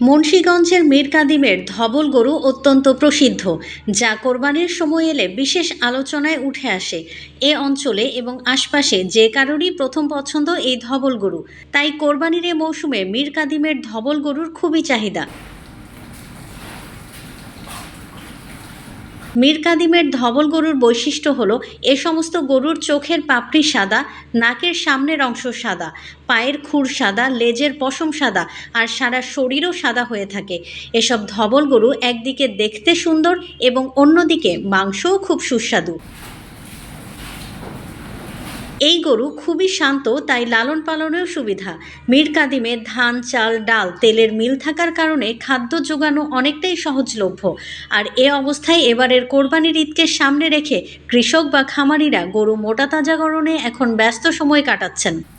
মুন্সীগঞ্জের মীর কাদিমের ধবল গরু অত্যন্ত প্রসিদ্ধ, যা কোরবানির সময় এলে বিশেষ আলোচনায় উঠে আসে। এ অঞ্চলে এবং আশপাশে যে কারোরই প্রথম পছন্দ এই ধবল গরু। তাই কোরবানির এ মৌসুমে মীর কাদিমের ধবল গরুর খুবই চাহিদা। মীর কাদিমের ধবল গরুর বৈশিষ্ট্য হলো, এ সমস্ত গরুর চোখের পাপড়ি সাদা, নাকের সামনের অংশ সাদা, পায়ের খুর সাদা, লেজের পশম সাদা আর সারা শরীরও সাদা হয়ে থাকে। এসব ধবল গরু একদিকে দেখতে সুন্দর এবং অন্যদিকে মাংসও খুব সুস্বাদু। এই গরু খুবই শান্ত, তাই লালন পালনেও সুবিধা। মীর কাদিমে ধান, চাল, ডাল, তেলের মিল থাকার কারণে খাদ্য যোগানো অনেকটাই সহজলভ্য। আর এ অবস্থায় এবারের কোরবানির ঈদকে সামনে রেখে কৃষক বা খামারিরা গরু মোটা তাজাকরণে এখন ব্যস্ত সময় কাটাচ্ছেন।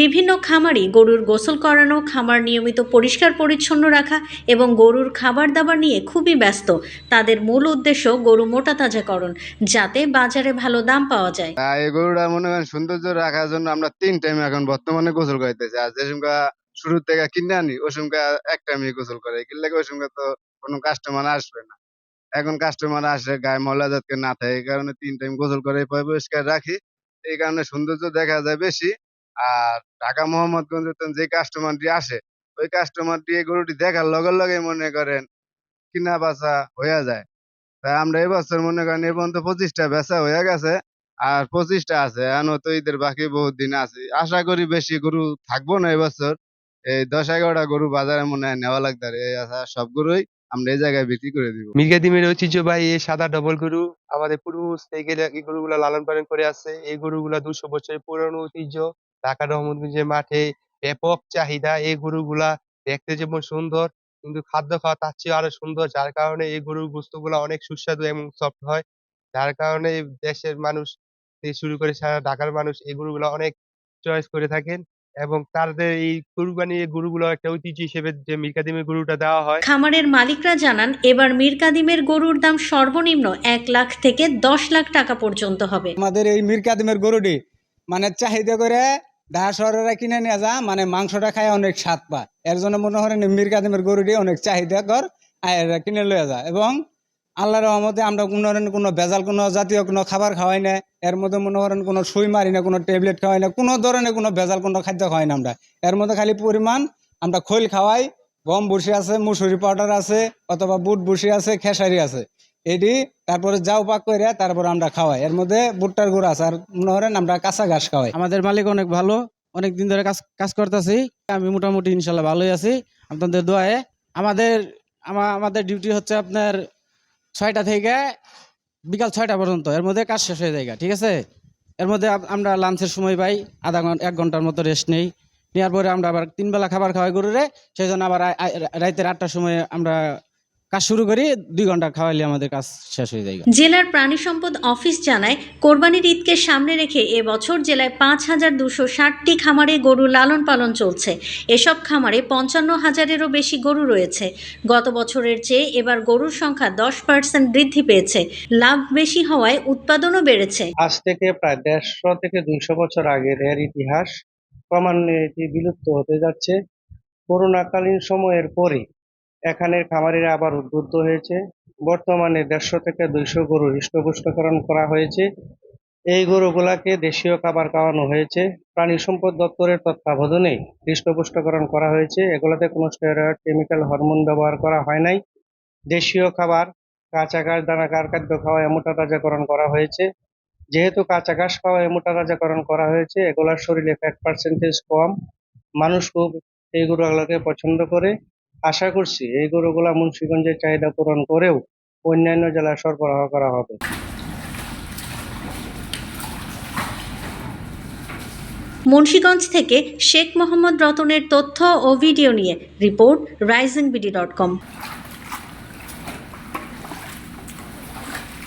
বিভিন্ন খামারই গরুর গোসল করানো, খামার নিয়মিত পরিষ্কার পরিচ্ছন্ন রাখা এবং গরুর খাবার দাবার নিয়ে খুবই ব্যস্ত। তাদের মূল উদ্দেশ্য গরু মোটা তাজাকরণ যাতে বাজারে ভালো দাম পাওয়া যায়। এই গরুটা মনে করেন সৌন্দর্য রাখার জন্য আমরা তিন টাইম এখন বর্তমানে গোসল করাইতেছি। আর যে শুরু থেকে কিনে আনি, ওই সময় এক টাইমে গোসল করে কিনলে ওই সময় তো কোনো কাস্টমার আসবে না। এখন কাস্টমার আসে, গায়ে ময়লা যাতে না থাকে, এই কারণে তিন টাইম গোসল করে পরিষ্কার রাখি। এই কারণে সৌন্দর্য দেখা যায় বেশি। আর ঢাকা মোহাম্মদগঞ্জে যে কাস্টমারটি আসে, ওই কাস্টমারটি এই গরুটি দেখার লগে লগে মনে করেন কিনা বেচা হয়ে যায়। তাই আমরা এবছর মনে করেন এ পর্যন্ত পঁচিশটা বেচা হয়ে গেছে আর পঁচিশটা আছে, এখনও তো ঈদের বাকি বহুত দিন আছে। আশা করি বেশি গরু থাকব না এবছর এই দশ এগারোটা গরু বাজারে মনে হয় নেওয়া লাগবে এই আশা সব গরুই আমরা এই জায়গায় বিক্রি করে দিব। মির্গাদিমের ঐতিহ্যবাহী এই সাদা ডবল গরু আমাদের পূর্বপুরুষ থেকে এই গরুগুলা লালন পালন করে আসছে। এই গরুগুলা দুশো বছরের পুরনো ঐতিহ্য। ঢাকা রহমতগঞ্জের মাঠে ব্যাপক চাহিদা এই গরুগুলা দেখতে যেমন সুন্দর কিন্তু খাদ্য খাওয়া তার চেয়ে আরও সুন্দর। যার কারণে এই গরুর গোস্তগুলা অনেক সুস্বাদু এবং সফট হয়। যার কারণে দেশের মানুষ থেকে শুরু করে সারা ঢাকার মানুষ এই গরুগুলা অনেক চয়েস করে থাকেন এবং তাদের এই কুরবানি এই গরুগুলো একটা ঐতিহ্য হিসেবে যে মিরকাদিমের গরুটা দেওয়া হয়। খামারের মালিকরা জানান এবার মীর কাদিমের গরুর দাম সর্বনিম্ন এক লাখ থেকে দশ লাখ টাকা পর্যন্ত হবে। আমাদের এই মীর কাদিমের গরুটি মানে চাহিদা করে ঢাকা শহরেরা কিনে নিয়ে যা মানে মাংসটা খায় অনেক স্বাদ পায়। এর জন্য মনে এই মীর কাদিমের গরুটি অনেক চাহিদা কর আয়েরা কিনে লয়ে যায় এবং আল্লাহ রহমতে আমরা কোনো কোনো ভেজাল, কোনো জাতীয় কোনো খাবার খাওয়াই না। এর মধ্যে মনে করেন কোনো সুই মারি না, কোনো ট্যাবলেট খাওয়াই না, কোনো ধরনের কোনো ভেজাল, কোনো খাদ্য খাওয়াই না আমরা। এর মধ্যে খালি পরিমাণ আমরা খৈল খাওয়াই, গম বসি আছে, মুসুরি পাউডার আছে, অথবা বুট বসি আছে, খেসারি আছে। এটি তারপরে যাও পাক করে তারপরে আমরা খাওয়াই। এর মধ্যে ভুট্টার গুঁড়া আছে, আর মনে করেন আমরা কাঁচা ঘাস খাওয়াই। আমাদের মালিক অনেক ভালো অনেক দিন ধরে কাজ কাজ করতেছি। আমি মোটামুটি ইনশাল্লাহ ভালোই আছি। আপনাদের দোয়ায়। আমাদের আমা- আমাদের ডিউটি হচ্ছে আপনার ছয়টা থেকে বিকাল ছয়টা পর্যন্ত। এর মধ্যে কাজ শেষ হয়ে যায় ঠিক আছে? এর মধ্যে আমরা লাঞ্চের সময় পাই, আধা ঘণ্টা এক ঘণ্টার মতো রেস্ট নেই। নেওয়ার পরে আমরা আবার তিনবেলা খাবার খাওয়াই গরুরে। সেই জন্য আবার রাতের আটটার সময় আমরা কাজ শুরু করি দুই ঘণ্টা খাওয়াইলে আমাদের কাজ শেষ হয়ে যায়। জেলার প্রাণী সম্পদ অফিস জানায় কোরবানির ঈদকে সামনে রেখে এবছর জেলায় পাঁচ হাজার দুশো ষাটটি খামারে গরু লালন পালন চলছে। এসব খামারে পঞ্চান্ন হাজারেরও বেশি গরু রয়েছে। গত বছরের চেয়ে এবার গরুর সংখ্যা দশ পার্সেন্ট বৃদ্ধি পেয়েছে। লাভ বেশি হওয়ায় উৎপাদনও বেড়েছে। আজ থেকে প্রায় দেড়শো থেকে দুইশো বছর আগের এর ইতিহাস ক্রমান্বয়ে এটি বিলুপ্ত হতে যাচ্ছে। করোনাকালীন সময়ের পরে এখানের খামারিরা আবার উদ্বুদ্ধ হয়েছে। বর্তমানে দেড়শো থেকে দুইশো গরু হৃষ্টপুষ্টকরণ করা হয়েছে। এই গরুগুলাকে দেশীয় খাবার খাওয়ানো হয়েছে। প্রাণী সম্পদ দপ্তরের তত্ত্বাবধানে হৃষ্টপুষ্টকরণ করা হয়েছে। এগুলোতে কোনো স্টেরয়েড, কেমিক্যাল, হরমোন ব্যবহার করা হয় নাই। দেশীয় খাবার কাঁচা ঘাস দানাকার, খাদ্য খাওয়া মোটা তাজাকরণ করা হয়েছে। যেহেতু কাঁচা ঘাস খাওয়া মোটা তাজাকরণ করা হয়েছে, এগুলার শরীরে ফ্যাট পার্সেন্টেজ কম। মানুষ খুব এই গরুগুলোকে পছন্দ করে। আশা করছি এই গরুগুলা মুন্সিগঞ্জের চাহিদা পূরণ করেও অন্যান্য জেলায় সরবরাহ করা হবে। মুন্সীগঞ্জ থেকে শেখ মোহাম্মদ রতনের তথ্য ও ভিডিও নিয়ে report rising BD dot com.